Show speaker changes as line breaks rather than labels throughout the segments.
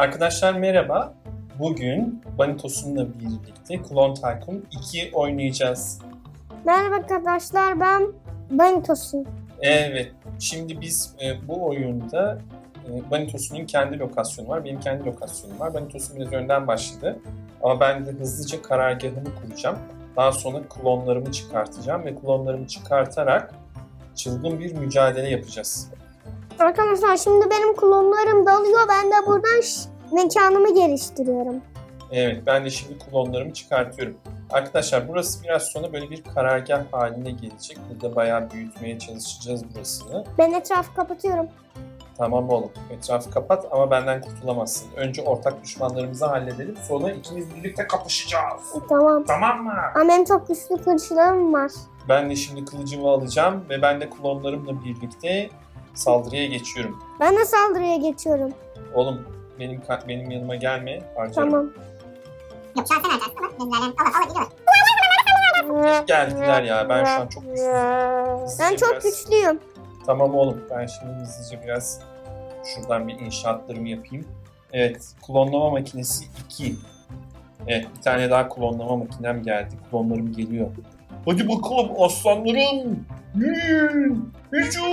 Arkadaşlar merhaba. Bugün Banitos'umla birlikte Klon Tycoon 2 oynayacağız.
Merhaba arkadaşlar ben Banitos'um.
Evet, şimdi biz e, bu oyunda e, Banitos'un kendi lokasyonu var, benim kendi lokasyonum var. Banitos'un biraz önden başladı. Ama ben de hızlıca karargahımı kuracağım. Daha sonra klonlarımı çıkartacağım ve klonlarımı çıkartarak çılgın bir mücadele yapacağız.
Arkadaşlar şimdi benim klonlarım dalıyor ben de buradan mekanımı geliştiriyorum.
Evet, ben de şimdi klonlarımı çıkartıyorum. Arkadaşlar burası biraz sonra böyle bir karargah haline gelecek. Burada bayağı büyütmeye çalışacağız burasını.
Ben etrafı kapatıyorum.
Tamam oğlum, etrafı kapat ama benden kurtulamazsın. Önce ortak düşmanlarımızı halledelim, sonra ikimiz birlikte kapışacağız.
Tamam.
Tamam mı?
Ama benim çok güçlü kılıçlarım var.
Ben de şimdi kılıcımı alacağım ve ben de klonlarımla birlikte saldırıya geçiyorum.
Ben de saldırıya geçiyorum.
Oğlum benim benim yanıma gelme, harcarım.
Tamam.
Yok şu an sen harcarsın ama bizlerden alır alır gidiyor.
Geldiler ya, ben şu an çok güçlüyüm.
Ben çok
Biraz-
güçlüyüm.
Tamam oğlum ben şimdi hızlıca biraz şuradan bir inşaatlarımı yapayım. Evet klonlama makinesi 2. Evet bir tane daha klonlama makinem geldi. Klonlarım geliyor. Hadi bakalım aslanlarım. Yürüyün. Hücum.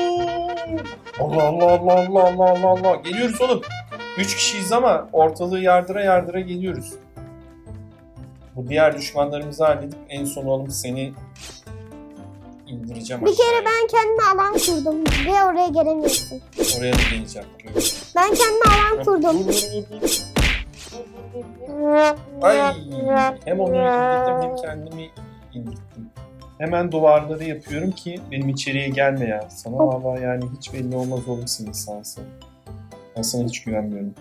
Allah Allah Allah Allah Allah Allah Allah. Geliyoruz oğlum. 3 kişiyiz ama ortalığı yardıra yardıra geliyoruz. Bu diğer düşmanlarımızı halledip en son oğlum seni indireceğim
Bir kere
aşağıya.
ben kendime alan kurdum ve oraya gelemiyorsun.
Oraya da geleceğim.
Ben kendime alan kurdum.
Ay, hem onu indirdim hem kendimi indirdim. Hemen duvarları yapıyorum ki benim içeriye gelme ya. Sana valla yani hiç belli olmaz oğlum senin insansın. Ben sana hiç güvenmiyorum.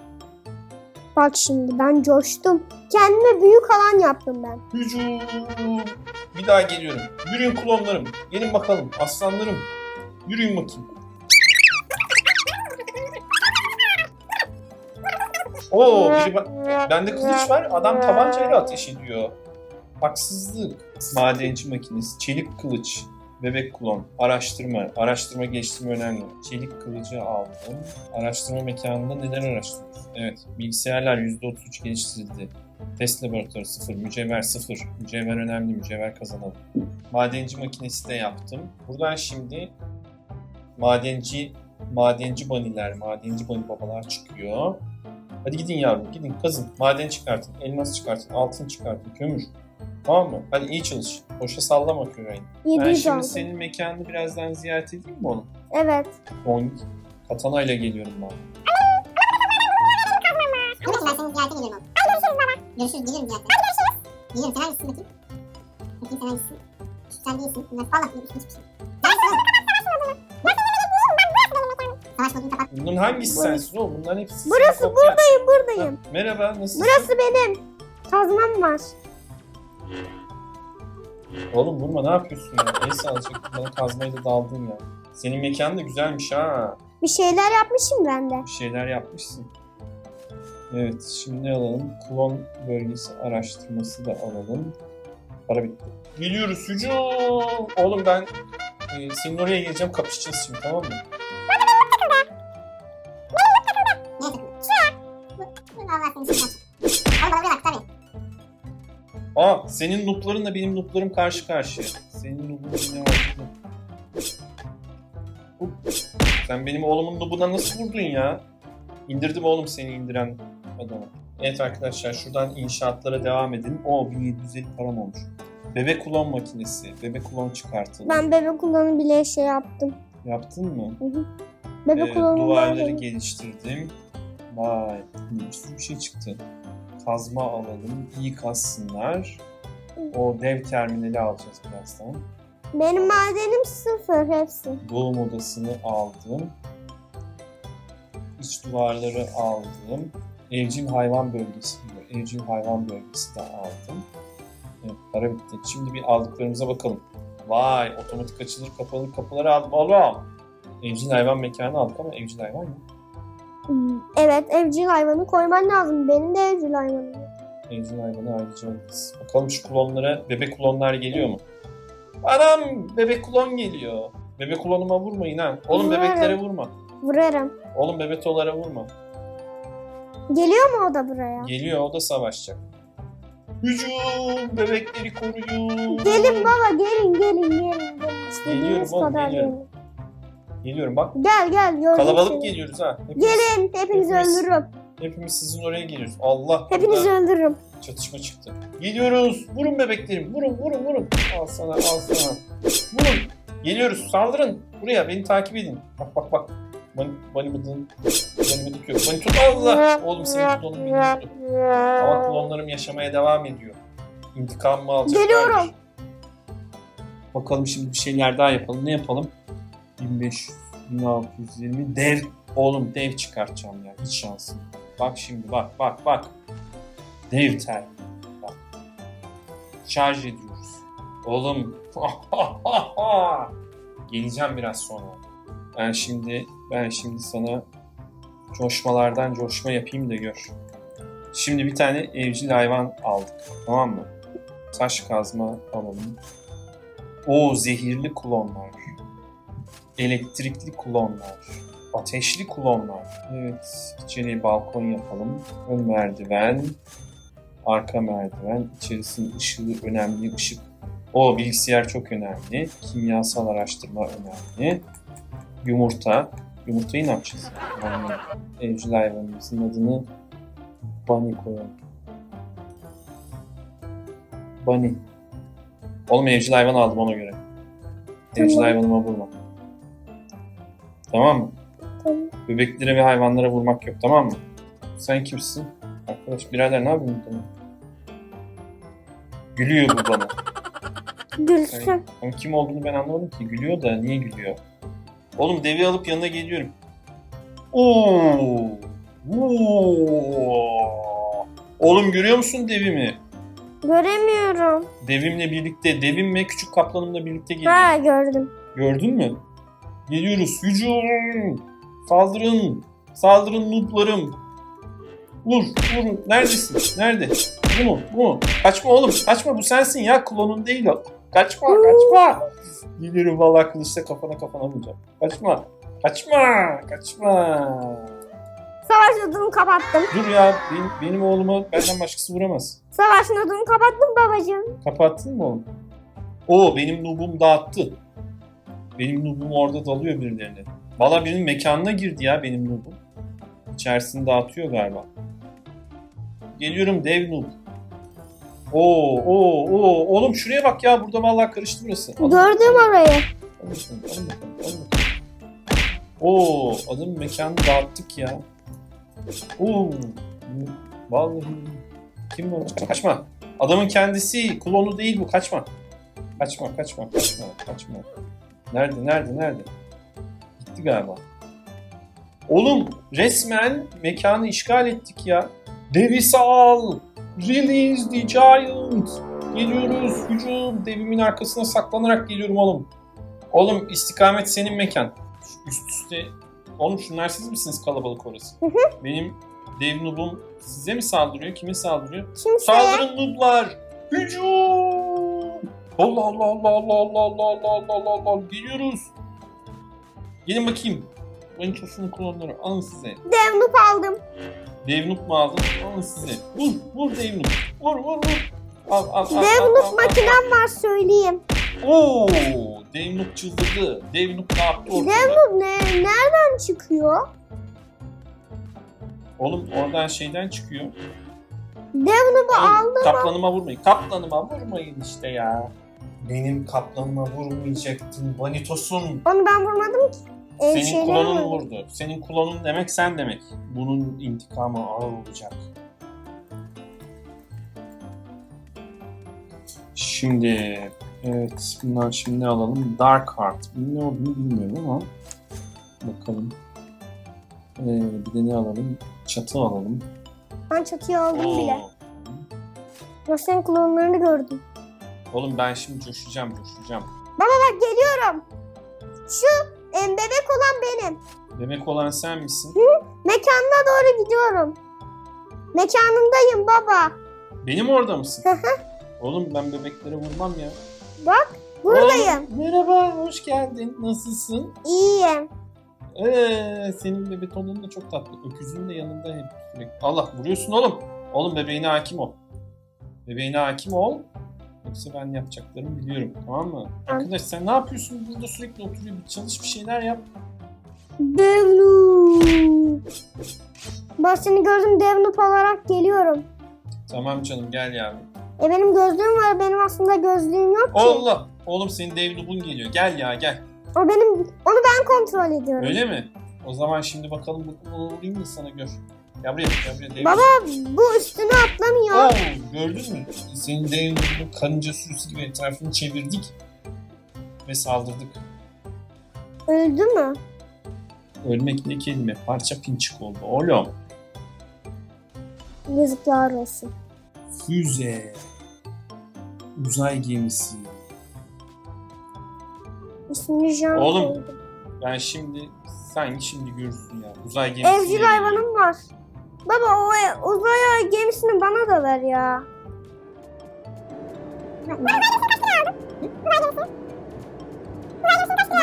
Bak şimdi ben coştum. Kendime büyük alan yaptım ben.
Hücum! Bir daha geliyorum. Yürüyün klonlarım. Gelin bakalım aslanlarım. Yürüyün bakayım. Oo, biri ba- bende kılıç var. Adam tabancayla ateş ediyor. Haksızlık. Madenci makinesi, çelik kılıç, bebek klon, araştırma, araştırma geliştirme önemli. Çelik kılıcı aldım. Araştırma mekanında neler araştırıyoruz? Evet, bilgisayarlar %33 geliştirildi. Test laboratuvarı 0, mücevher 0. Mücevher önemli, mücevher kazanalım. Madenci makinesi de yaptım. Buradan şimdi madenci madenci baniler, madenci bani babalar çıkıyor. Hadi gidin yavrum, gidin kazın. Maden çıkartın, elmas çıkartın, altın çıkartın, kömür. Tamam mı? Hadi iyi çalış. Boşa sallama küreğini. Ben
700
şimdi
aldım.
senin mekanını birazdan ziyaret edeyim mi oğlum?
Evet.
Boing. Katana ile geliyorum ben.
İçin ben senin ziyarete geliyorum oğlum. Görüşürüz baba. Görüşürüz gelirim ziyarete. Hadi görüşürüz. Gelirim sen hangisisin bakayım? Bakayım sen hangisisin? Sen değilsin. Bunlar valla bir hiçbir şey. Sensin oğlum. Savaş modunu kapat.
Bunların hangisi
Burası.
sensin oğlum? Bunların hepsi
Burası
senin kopyan.
buradayım buradayım.
Ha, Merhaba, nasılsın?
Burası benim. Kazmam var.
Oğlum vurma ne yapıyorsun ya? Neyse azıcık bana kazmayla daldın ya. Senin mekanın da güzelmiş ha.
Bir şeyler yapmışım ben de.
Bir şeyler yapmışsın. Evet şimdi alalım? Klon bölgesi araştırması da alalım. Para bitti. Geliyoruz hücum. Oğlum ben e, senin oraya geleceğim kapışacağız şimdi tamam mı? Aa senin nooblarınla benim nooblarım karşı karşıya. Senin noobun ne var? Sen benim oğlumun noobuna nasıl vurdun ya? İndirdim oğlum seni indiren adamı. Evet arkadaşlar şuradan inşaatlara devam edelim. Oo 1750 param olmuş. Bebek klon makinesi. Bebek klon çıkartıldı.
Ben bebek kullanı bile şey yaptım.
Yaptın mı?
Hı hı. Bebek
Ee,
kullanı
duvarları geliştirdim. Vay bir sürü şey çıktı. Kazma alalım. iyi kazsınlar. O dev terminali alacağız birazdan.
Benim madenim sıfır hepsi.
Doğum odasını aldım. İç duvarları aldım. Evcil hayvan bölgesi. Evcil hayvan bölgesi de aldım. Evet, para bitti. Şimdi bir aldıklarımıza bakalım. Vay, otomatik açılır kapalı kapıları aldım. Oğlum. Evcil hayvan mekanı aldık ama evcil hayvan yok.
Evet evcil hayvanı koyman lazım. Benim de evcil hayvanım.
Evcil hayvanı ayrıca alırız. Bakalım şu klonlara, bebek klonlar geliyor mu? Anam, bebek klon geliyor. Bebek klonuma vurmayın ha. Oğlum
Vurarım.
bebeklere vurma.
Vurarım.
Oğlum bebetolara vurma.
Geliyor mu o da buraya?
Geliyor o da savaşacak. Hücum! Bebekleri koruyun.
Gelin baba gelin gelin gelin. gelin. İstediğiniz
Geliyorum oğlum,
kadar
geliyorum.
gelin.
Geliyorum bak.
Gel gel gördüm
Kalabalık
seni.
geliyoruz ha. Hepimiz,
Gelin hepinizi
Hepimiz-
öldürürüm.
hepimiz sizin oraya geliyoruz. Allah.
Hepinizi
burada
öldürürüm.
Çatışma çıktı. Geliyoruz. Vurun bebeklerim. Vurun vurun vurun. Al sana al sana. Vurun. Geliyoruz. Saldırın. Buraya beni takip edin. Bak bak bak. Bani, bani bıdın. Bani bıdık yok. Bani tut Allah. Oğlum senin klonun beni tuttu. Ama klonlarım yaşamaya devam ediyor. İntikamımı alacaklar.
Geliyorum.
Bakalım şimdi bir şeyler daha yapalım. Ne yapalım? 1500, 1620 dev. Oğlum dev çıkartacağım ya. Hiç şansım. Bak şimdi bak bak bak. Dev tel. Bak. Şarj ediyoruz. Oğlum. Geleceğim biraz sonra. Ben şimdi ben şimdi sana coşmalardan coşma yapayım da gör. Şimdi bir tane evcil hayvan aldık. Tamam mı? Taş kazma alalım. O zehirli klonlar. Elektrikli klonlar. Ateşli klonlar. Evet. İçeriye balkon yapalım. Ön merdiven. Arka merdiven. İçerisinin ışığı önemli. Işık. O bilgisayar çok önemli. Kimyasal araştırma önemli. Yumurta. Yumurtayı ne yapacağız? Yani evcil hayvanımızın adını Bunny koyalım. Bunny. Oğlum evcil hayvan aldım ona göre. Evcil hayvanıma vurma. Tamam mı?
Tamam.
Bebeklere ve hayvanlara vurmak yok tamam mı? Sen kimsin? Arkadaş birader ne yapıyorsun burada? Gülüyor bu bana.
Gülsün.
Ama kim olduğunu ben anlamadım ki. Gülüyor da niye gülüyor? Oğlum devi alıp yanına geliyorum. Oo! Oo! Oğlum görüyor musun devimi?
Göremiyorum.
Devimle birlikte, devim ve küçük kaplanımla birlikte geliyor.
Ha gördüm.
Gördün mü? Geliyoruz. Hücum! Saldırın! Saldırın nooblarım! Vur! Vur! Neredesin? Nerede? Bu mu? Bu mu? Kaçma oğlum! Kaçma bu sensin ya! Klonun değil o. Kaçma! Kaçma! Geliyorum vallahi kılıçla kafana kafana vuracağım. Kaçma! Kaçma! Kaçma!
Savaş nodunu kapattım.
Dur ya benim, benim oğluma benden başkası vuramaz.
Savaş nodunu kapattım babacığım.
Kapattın mı oğlum? Oo benim noobum dağıttı. Benim noobum orada dalıyor birilerine. Valla birinin mekanına girdi ya benim noobum. İçerisini dağıtıyor galiba. Geliyorum dev noob. Oo oo oo oğlum şuraya bak ya burada vallahi karıştı burası.
Gördüm orayı.
alın bakalım, alın bakalım, alın bakalım. Oo adamın mekanını dağıttık ya. Oo vallahi kim bu? Kaçma, kaçma. Adamın kendisi klonu değil bu kaçma. Kaçma kaçma kaçma kaçma. Nerede nerede nerede? Gitti galiba. Oğlum resmen mekanı işgal ettik ya. Devi sal! Release the giant! Geliyoruz hücum. Devimin arkasına saklanarak geliyorum oğlum. Oğlum istikamet senin mekan. Üst üste. Oğlum şunlar siz misiniz kalabalık orası? Benim dev noob'um size mi saldırıyor? Kime saldırıyor?
Kimseye.
Saldırın nooblar! Hücum! Allah Allah Allah Allah Allah Allah Allah Allah Allah Allah Geliyoruz. Gelin bakayım. Manitosunun klonları alın size.
Dev noob aldım.
Dev noob mu aldın? Alın size. Vur vur dev noob. Vur vur vur. Al al al.
Dev
al, al,
noob
al,
makinem var söyleyeyim.
Oo, dev noob çıldırdı. Dev noob ne yaptı ortada?
Dev noob ne, nereden çıkıyor?
Oğlum oradan şeyden çıkıyor.
Dev noob'u
Oğlum,
aldım.
Kaplanıma vurmayın. Kaplanıma vurmayın işte ya. Benim kaplanıma vurmayacaktın Vanitos'un.
Onu ben vurmadım ki. Ee,
Senin
şeyleri vurdum.
vurdu. Senin klonun demek sen demek. Bunun intikamı ağır olacak. Şimdi evet bundan şimdi ne alalım? Dark Heart. Ne olduğunu bilmiyorum ama bakalım. Ee, bir de ne alalım? Çatı alalım.
Ben çatıyı aldım bile.
Oo.
Bak senin klonlarını gördüm.
Oğlum ben şimdi coşacağım coşacağım.
Bak geliyorum. Şu em, bebek olan benim.
Demek olan sen misin?
Mekanına doğru gidiyorum. Mekanındayım baba.
Benim orada mısın?
Hı hı.
Oğlum ben bebeklere vurmam ya.
Buradayım.
Oğlum, merhaba, hoş geldin. Nasılsın?
İyiyim.
Ee, senin de betonun da çok tatlı. Öküzün de yanında hep sürekli. Allah vuruyorsun oğlum. Oğlum bebeğine hakim ol. Bebeğine hakim ol. Yoksa ben yapacaklarımı biliyorum. Tamam mı? Arkadaş sen ne yapıyorsun? Burada sürekli oturuyor. Bir çalış bir şeyler yap.
Devlu. Ben seni gördüm Devnup olarak geliyorum.
Tamam canım gel yavrum.
E benim gözlüğüm var. Benim aslında gözlüğüm yok ki.
Allah! Oğlum senin Lubun geliyor. Gel ya gel.
O benim onu ben kontrol ediyorum.
Öyle mi? O zaman şimdi bakalım bu- bunu vurayım mı sana gör. Buraya. Dave
Baba bu üstüne atlamıyor.
Oo, gördün mü? Senin Lubun'un karınca sürüsü gibi etrafını çevirdik. Ve saldırdık.
Öldü mü?
Ölmek ne kelime? Parça pinçik oldu. Oğlum.
Yazıklar olsun.
Füze. Uzay gemisi.
İsmini Jean
Oğlum.
koydum.
Ben şimdi, sen şimdi görürsün ya. Uzay gemisi.
Evcil hayvanım var. Baba o uzay gemisini bana da ver ya.
Uzay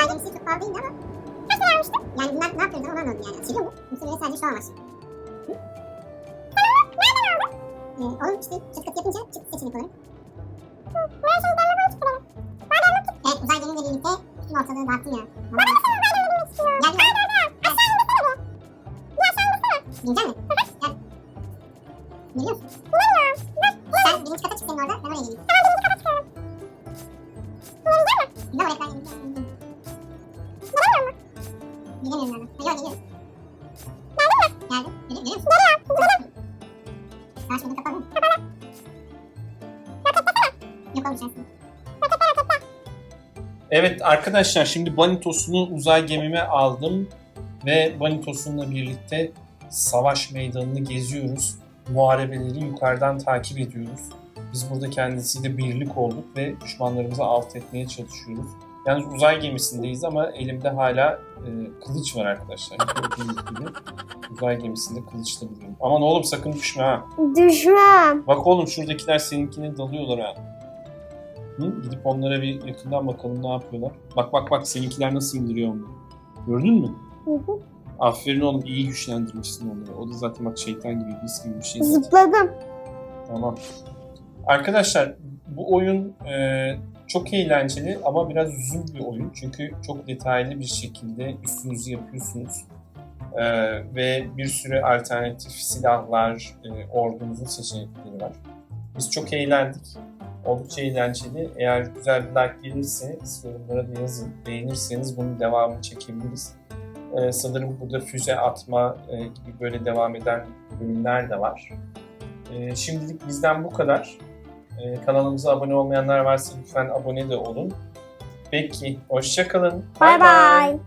gemisi çok pahalı değildi ama. Kaç lira almıştı? Yani bunlar ne yapıyordu onu anlamadım yani. Açılıyor mu? Böyle sadece şu an var. Hı? Nereden aldın? Ee, oğlum işte çıt kıt yapınca çıt seçenek. Ben şimdi ben de çıkıyorum. Ben de çık. Evet uzay gemimle birlikte bütün ortalığı dağıttım ya. Baba nasıl uzay gemimi istiyor? Gel gel. Aşağı indirsene bir. Bir aşağı indirsene. Binecek misin? Gel. Geliyor musun? Bilmiyorum. Sen birinci kata çık senin orada. Ben oraya geleyim. Tamam birinci kata çıkıyorum. Binecek mi? Bir de oraya ben geleyim. Bilemiyorum ben. Hayır geliyorum. Geldin mi? Geldim. Görüyor, görüyor musun? Geliyorum. Daha şurada kapalı. Kapalı. Yok olmuş aslında.
Evet arkadaşlar şimdi Banitos'unu uzay gemime aldım ve Banitos'unla birlikte savaş meydanını geziyoruz. Muharebeleri yukarıdan takip ediyoruz. Biz burada kendisiyle birlik olduk ve düşmanlarımızı alt etmeye çalışıyoruz. Yalnız uzay gemisindeyiz ama elimde hala e, kılıç var arkadaşlar. Gördüğünüz gibi uzay gemisinde kılıçla vuruyorum. Aman oğlum sakın düşme ha.
Düşmem.
Bak oğlum şuradakiler seninkine dalıyorlar ha. Hı? Gidip onlara bir yakından bakalım ne yapıyorlar. Bak bak bak seninkiler nasıl indiriyor onları. Gördün mü?
Hı hı.
Aferin oğlum iyi güçlendirmişsin onları. O da zaten bak şeytan gibi, iblis gibi bir şey zaten.
Zıpladım.
Tamam. Arkadaşlar bu oyun e, çok eğlenceli ama biraz uzun bir oyun. Çünkü çok detaylı bir şekilde üstünüzü yapıyorsunuz. E, ve bir sürü alternatif silahlar, e, ordunuzun seçenekleri var. Biz çok eğlendik. Oldukça eğlenceli. Eğer güzel bir like gelirse yorumlara da yazın. Beğenirseniz bunun devamını çekebiliriz. E, sanırım burada füze atma e, gibi böyle devam eden bölümler de var. Ee, şimdilik bizden bu kadar. Ee, kanalımıza abone olmayanlar varsa lütfen abone de olun. Peki, hoşçakalın.
Bay bay.